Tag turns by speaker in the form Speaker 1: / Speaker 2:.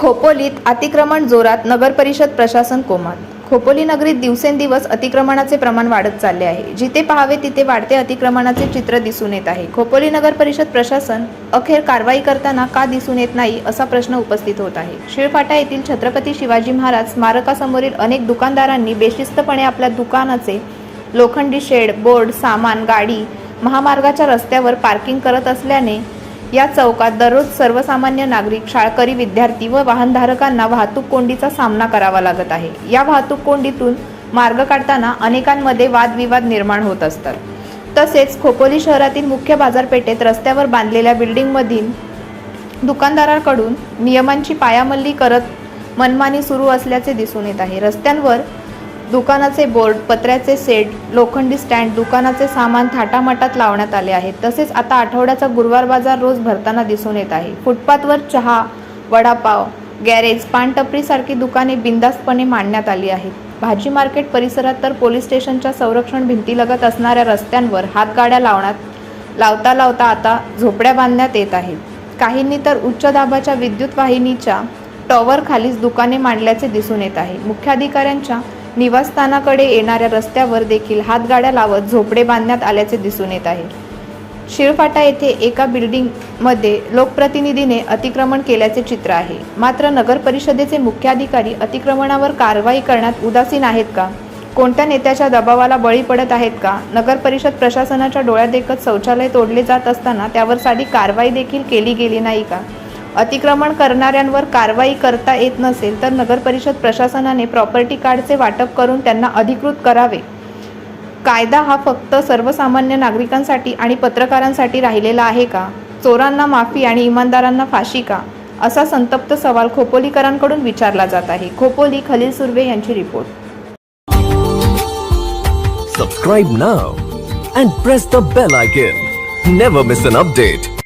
Speaker 1: खोपोलीत अतिक्रमण जोरात नगरपरिषद प्रशासन कोमात. खोपोली नगरीत दिवसेंदिवस अतिक्रमणाचे प्रमाण वाढत चालले आहे. जिथे पाहावे तिथे वाढते अतिक्रमणाचे चित्र दिसून येत आहे. खोपोली नगर परिषद प्रशासन अखेर कारवाई करताना का दिसून येत नाही असा प्रश्न उपस्थित होत आहे. शिळफाटा येथील छत्रपती शिवाजी महाराज स्मारकासमोरील अनेक दुकानदारांनी बेशिस्तपणे आपल्या दुकानाचे लोखंडी शेड बोर्ड सामान गाडी महामार्गाच्या रस्त्यावर पार्किंग करत असल्याने या चौकात दररोज सर्वसामान्य नागरिक शाळकरी विद्यार्थी व वाहनधारकांना वाहतूक कोंडीचा सामना करावा लागत आहे. या वाहतूक कोंडीतून मार्ग काढताना अनेकांमध्ये वादविवाद निर्माण होत असतात. तसेच खोपोली शहरातील मुख्य बाजारपेठेत रस्त्यावर बांधलेल्या बिल्डिंगमधील दुकानदारांकडून नियमांची पायामल्ली करत मनमानी सुरू असल्याचे दिसून येत आहे. रस्त्यांवर दुकानाचे बोर्ड पत्र्याचे सेट लोखंडी स्टँड दुकानाचे सामान थाटामाटात लावण्यात आले आहे तसेच आता आठवड्याचा गुरुवार बाजार रोज भरताना दिसून येत आहे. फुटपाथवर चहा वडापाव गॅरेज पानटपरीसारखी दुकाने बिंदास्तपणे मांडण्यात आली आहेत. भाजी मार्केट परिसरात तर पोलीस स्टेशनच्या संरक्षण भिंतीलगत असणाऱ्या रस्त्यांवर हातगाड्या लावण्यात लावता लावता आता झोपड्या बांधण्यात येत आहेत. काहींनी तर उच्च दाबाच्या विद्युत वाहिनीच्या टॉवर खालीच दुकाने मांडल्याचे दिसून येत आहे. मुख्याधिकाऱ्यांच्या निवासस्थानाकडे येणाऱ्या रस्त्यावर देखील हातगाड्या लावत झोपडे बांधण्यात आल्याचे दिसून येत आहे. शिळफाटा येथे एका बिल्डिंगमध्ये लोकप्रतिनिधीने अतिक्रमण केल्याचे चित्र आहे. मात्र नगर परिषदेचे मुख्याधिकारी अतिक्रमणावर कारवाई करण्यात उदासीन आहेत का? कोणत्या नेत्याच्या दबावाला बळी पडत आहेत का? नगर परिषद प्रशासनाच्या डोळ्यादेखत शौचालय तोडले जात असताना त्यावर साधी कारवाई देखील केली गेली नाही का? अतिक्रमण करणाऱ्यांवर कारवाई करता येत नसेल तर नगरपरिषद प्रशासनाने प्रॉपर्टी कार्डचे वाटप करून त्यांना अधिकृत करावे. कायदा हा फक्त सर्वसामान्य नागरिकांसाठी आणि पत्रकारांसाठी राहिलेला आहे का? चोरांना माफी आणि इमानदारांना फाशी का? असा संतप्त सवाल खोपोलीकरांकडून विचारला जात आहे. खोपोली खलील सुर्वे यांची report.
Speaker 2: Subscribe now and press the bell icon never miss an update